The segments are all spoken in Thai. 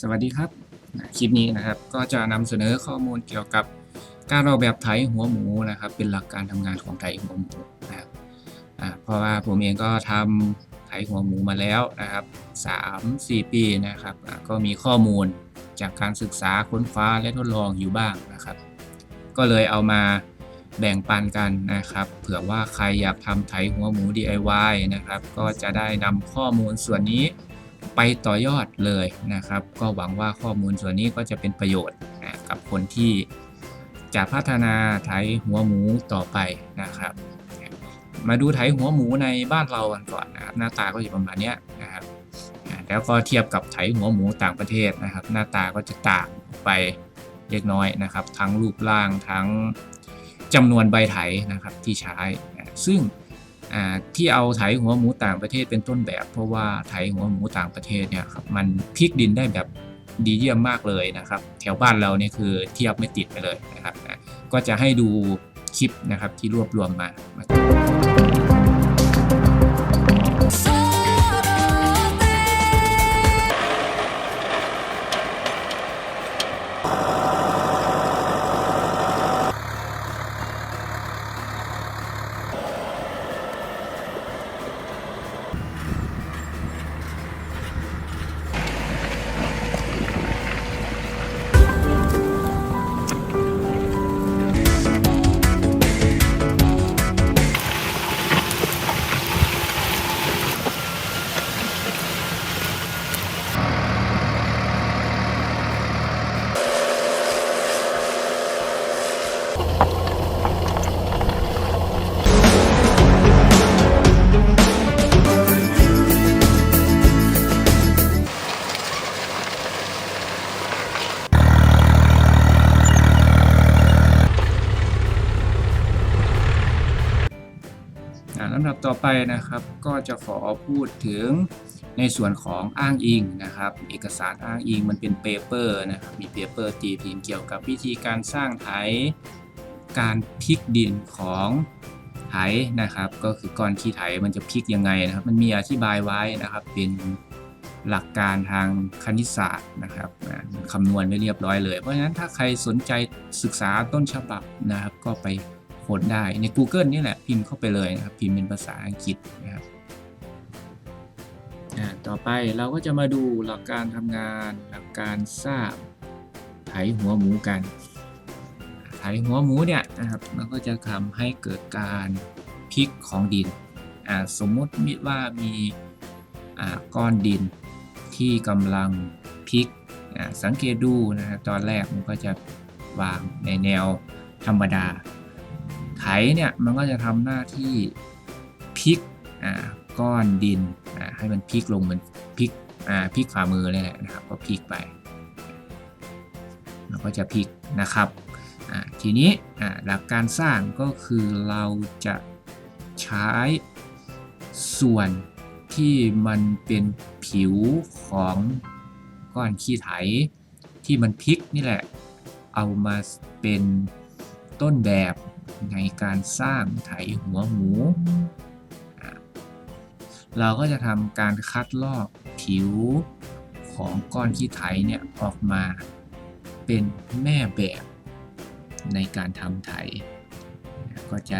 สวัสดีครับ คลิปนี้นะครับก็จะนำเสนอข้อมูลเกี่ยวกับการออกแบบไถหัวหมูนะครับ เป็นหลักการทำงานของไถหัวหมูนะครับเพราะว่าผมเองก็ทำไถหัวหมูมาแล้วนะครับ3-4 ปีนะครับ ก็มีข้อมูลจากการศึกษาค้นคว้าและทดลองอยู่บ้างนะครับ ก็เลยเอามาแบ่งปันกันนะครับ เผื่อว่าใครอยากทำไถหัวหมู DIY นะครับ ก็จะได้นำข้อมูลส่วนนี้ ไปต่อยอดเลยนะครับ ก็หวังว่าข้อมูลส่วนนี้ก็จะเป็นประโยชน์นะกับคนที่จะพัฒนาไถหัวหมูต่อไปนะครับ มาดูไถหัวหมูในบ้านเรากันก่อนนะครับหน้าตาก็จะประมาณนี้นะครับแล้วก็เทียบกับไถหัวหมูต่างประเทศนะครับ หน้าตาก็จะต่างไปเล็กน้อยนะครับ ทั้งรูปร่างทั้งจำนวนใบไถนะครับที่ใช้ ซึ่ง ที่เอาไถหัวหมูต่างประเทศเป็นต้นแบบ เพราะว่าไถหัวหมูต่างประเทศเนี่ยครับมันพลิกดินได้แบบดีเยี่ยมมากเลยนะครับ แถวบ้านเราเนี่ยคือเทียบไม่ติดไปเลยนะครับนะก็จะให้ดูคลิปนะครับที่รวบรวมมา ต่อไปนะครับก็จะขอพูดถึงในส่วนของอ้างอิงนะครับ เอกสารอ้างอิงมันเป็นเปเปอร์นะครับมีเปเปอร์ตีพิมพ์เกี่ยวกับวิธีการสร้างไถการพลิกดินของไถนะครับ ก็คือก้อนขี้ไถมันจะพลิกยังไงนะครับ มันมีอธิบายไว้นะครับ เป็นหลักการทางคณิตศาสตร์นะครับคำนวณไว้เรียบร้อยเลย เพราะฉะนั้นถ้าใครสนใจศึกษาต้นฉบับนะครับ ก็ไป ค้นได้ใน Google นี่แหละพิมพ์เข้าไปเลยนะครับพิมพ์เป็นภาษาอังกฤษนะครับต่อไปเราก็จะมาดูหลักการทำงานหลักการสร้างไถหัวหมูกัน ไถหัวหมูเนี่ยนะครับมันก็จะทำให้เกิดการพลิกของดินสมมติมิว่ามีก้อนดินที่กำลังพลิกสังเกตดูนะครับตอนแรกมันก็จะวางในแนวธรรมดา ไถเนี่ยมันก็จะทำหน้าที่พลิกก้อนดินให้มันพลิกลงเหมือนพลิกพลิกฝ่ามือเลยแหละนะครับก็พลิกไปมันก็จะพลิกนะครับทีนี้หลักการสร้างก็คือเราจะใช้ส่วนที่มันเป็นผิวของก้อนขี้ไถที่มันพลิกนี่แหละ เอามาเป็นต้นแบบ ในการสร้างไถหัวหมู เราก็จะทำการคัดลอกผิวของก้อนขี้ไถเนี่ยออกมาเป็นแม่แบบในการทำไถ ก็จะ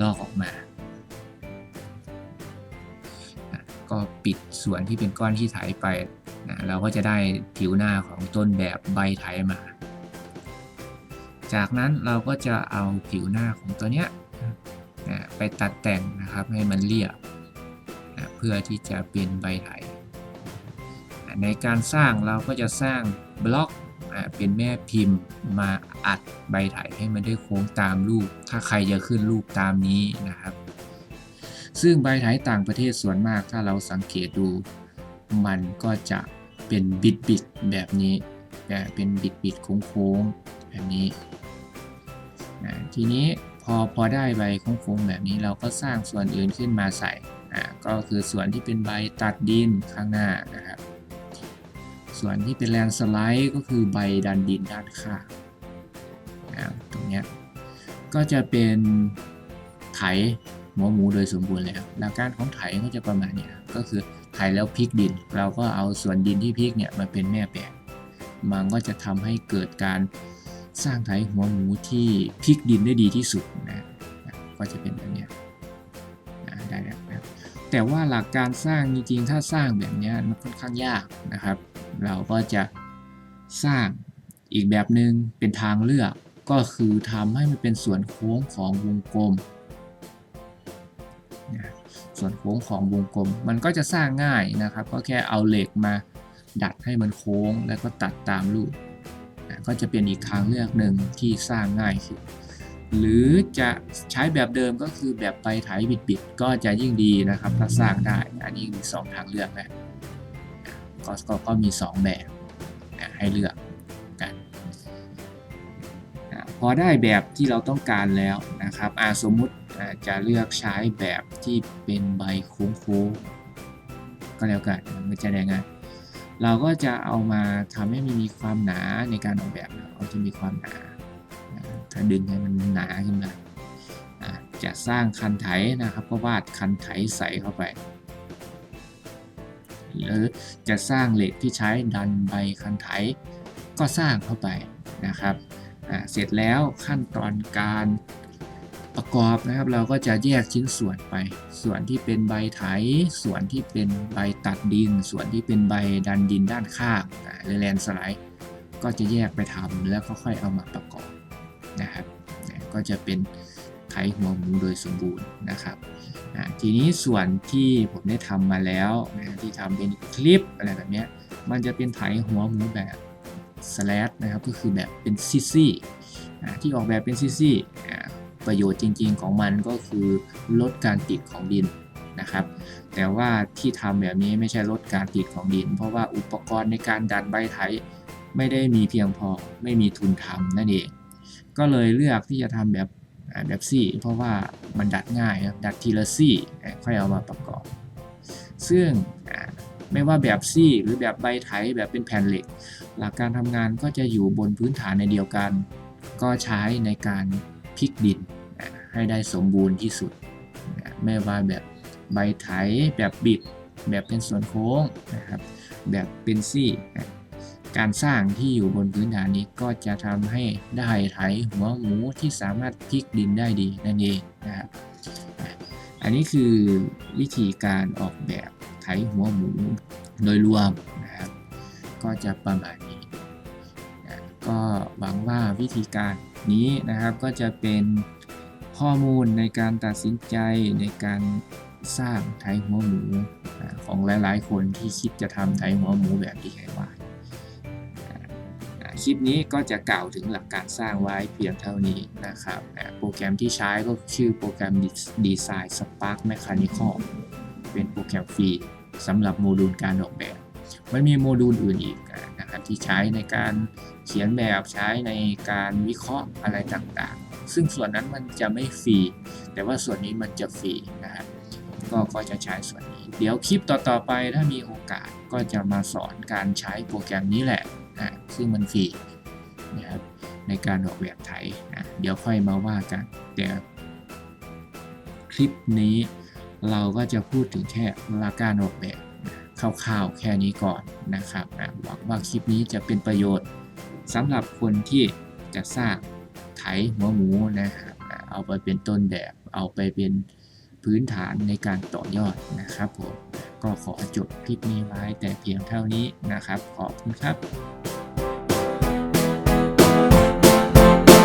ลอกออกมา ก็ปิดส่วนที่เป็นก้อนขี้ไถไปนะเราก็จะได้ผิวหน้าของต้นแบบใบไถมา จากนั้นเราก็จะเอาผิวหน้าของตัวเนี้ยไปตัดแต่งนะครับให้มันเรียบเพื่อที่จะเป็นใบไถในการสร้างเราก็จะสร้างบล็อกเป็นแม่พิมพ์มาอัดใบไถให้มันได้โค้งตามรูป ถ้าใครจะขึ้นรูปตามนี้นะครับ ซึ่งใบไถต่างประเทศส่วนมากถ้าเราสังเกตดู มันก็จะเป็นบิดบิดๆแบบนี้เป็นบิดบิดๆโค้งๆแบบนี้ นะทีนี้พอพอได้ใบโค้งๆแบบนี้เราก็สร้างส่วนอื่นขึ้นมาใส่อ่าก็คือส่วนที่เป็นใบตัดดินข้างหน้านะครับ ส่วนที่เป็นแลนสไลด์ก็คือใบดันดินด้านข้างนะตรงนี้ก็จะเป็นไถหัวหมูโดยสมบูรณ์แล้วหลักการของไถก็จะประมาณนี้ก็คือไถถแล้วพลิกดิน เราก็เอาส่วนดินที่พลิกเนี่ยมาเป็นแม่แปลงมันก็จะทำให้เกิดการ สร้างไถหัวหมูที่พลิกดินได้ดีที่สุดนะก็จะเป็นแบบนี้นะได้แล้วนะแต่ว่าหลักการสร้างจริงๆ ถ้าสร้างแบบนี้มันค่อนข้างยากนะครับ เราก็จะสร้างอีกแบบหนึ่งเป็นทางเลือกก็คือทำให้มันเป็นส่วนโค้งของวงกลมนะส่วนโค้งของวงกลม มันก็จะสร้างง่ายนะครับ ก็แค่เอาเหล็กมาดัดให้มันโค้งแล้วก็ตัดตามรูป ก็จะเป็นอีกทางเลือกหนึ่งที่สร้างง่ายขึ้นหรือจะใช้แบบเดิมก็คือแบบไปไถบิดๆก็จะยิ่งดีนะครับถ้าสร้างได้อันนี้มีสองทางเลือกนะกก็ก็มีสองแบบนะให้เลือกกันพอได้แบบที่เราต้องการแล้วนะครับอาสมมุติจะเลือกใช้แบบที่เป็นใบโค้งๆก็แล้วกันมันจะได้ง่าย เราก็จะเอามาทำให้มันมีความหนาในการออกแบบนะเอาจะมีความหนาถ้าดึงให้มันหนาขึ้นมาจะสร้างคันไถนะครับก็วาดคันไถใส่เข้าไปหรือจะสร้างเหล็กที่ใช้ดันใบคันไถก็สร้างเข้าไปนะครับเสร็จแล้วขั้นตอนการ ประกอบนะครับ เราก็จะแยกชิ้นส่วนไป ส่วนที่เป็นใบไถ ส่วนที่เป็นใบตัดดิน ส่วนที่เป็นใบดันดินด้านข้างหรือแลนสไลด์ ก็จะแยกไปทำแล้วก็ค่อยเอามาประกอบนะครับ ก็จะเป็นไถหัวหมูโดยสมบูรณ์นะครับ ทีนี้ส่วนที่ผมได้ทำมาแล้วนะที่ทำเป็นคลิปอะไรแบบนี้มันจะเป็นไถหัวหมูแบบสแลดนะครับ ก็คือแบบเป็นซี่ซี่ที่ออกแบบเป็นซี่ซี่ ประโยชน์จริง ๆ ของมันก็คือลดการติดของดินนะครับ แต่ว่าที่ทำแบบนี้ไม่ใช่ลดการติดของดิน เพราะว่าอุปกรณ์ในการดันใบไถไม่ได้มีเพียงพอไม่มีทุนทำนั่นเอง ก็เลยเลือกที่จะทำแบบแบบซี่ เพราะว่ามันดัดง่ายครับดัดทีละซี่ค่อยเอามาประกอบ ซึ่งไม่ว่าแบบซี่หรือแบบใบไถแบบเป็นแผ่นเหล็ก หลักการทำงานก็จะอยู่บนพื้นฐานในเดียวกัน ก็ใช้ในการ พลิกดินให้ได้สมบูรณ์ที่สุด ไม่ว่าแบบใบไถแบบบิด แบบเป็นส่วนโค้งนะครับแบบเป็นซี่การสร้างที่อยู่บนพื้นฐานนี้ก็จะทำให้ได้ไถหัวหมูที่สามารถพลิกดินได้ดีนั่นเองนะครับอันนี้คือวิธีการออกแบบไถหัวหมูโดยรวมนะครับก็จะประมาณนี้นะก็หวังว่าวิธีการ นี้นะครับก็จะเป็นข้อมูลในการตัดสินใจในการสร้างไถหัวหมูของหลายๆ คนที่คิดจะทำไถหัวหมูแบบ DIY อ่าอ่าคลิปนี้ก็จะกล่าวถึงหลักการสร้างไว้เพียงเท่านี้นะครับโปรแกรมที่ใช้ก็ชื่อโปรแกรม Design Spark Mechanical เป็นโปรแกรมฟรีสำหรับโมดูลการออกแบบ มันมีโมดูลอื่นอีก ที่ใช้ในการเขียนแบบใช้ในการวิเคราะห์อะไรต่างๆ ซึ่งส่วนนั้นมันจะไม่ฟรี แต่ว่าส่วนนี้มันจะฟรีนะครับก็ก็จะใช้ส่วนนี้ เดี๋ยวคลิปต่อๆไปถ้ามีโอกาสก็จะมาสอนการใช้โปรแกรมนี้แหละนะซึ่งมันฟรีนะครับในการออกแบบไทยนะเดี๋ยวค่อยมาว่ากันแต่คลิปนี้เราก็จะพูดถึงแค่หลักการออกแบบ คร่าวๆแค่นี้ก่อนนะครับอะหวังว่าคลิปนี้จะเป็นประโยชน์สำหรับคนที่จะสร้างไถหัวหมูนะครับอะเอาไปเป็นต้นแบบ เอาไปเป็นพื้นฐานในการต่อยอดนะครับผมก็ขอจบคลิปนี้ไว้แต่เพียงเท่านี้นะครับ ขอบคุณครับ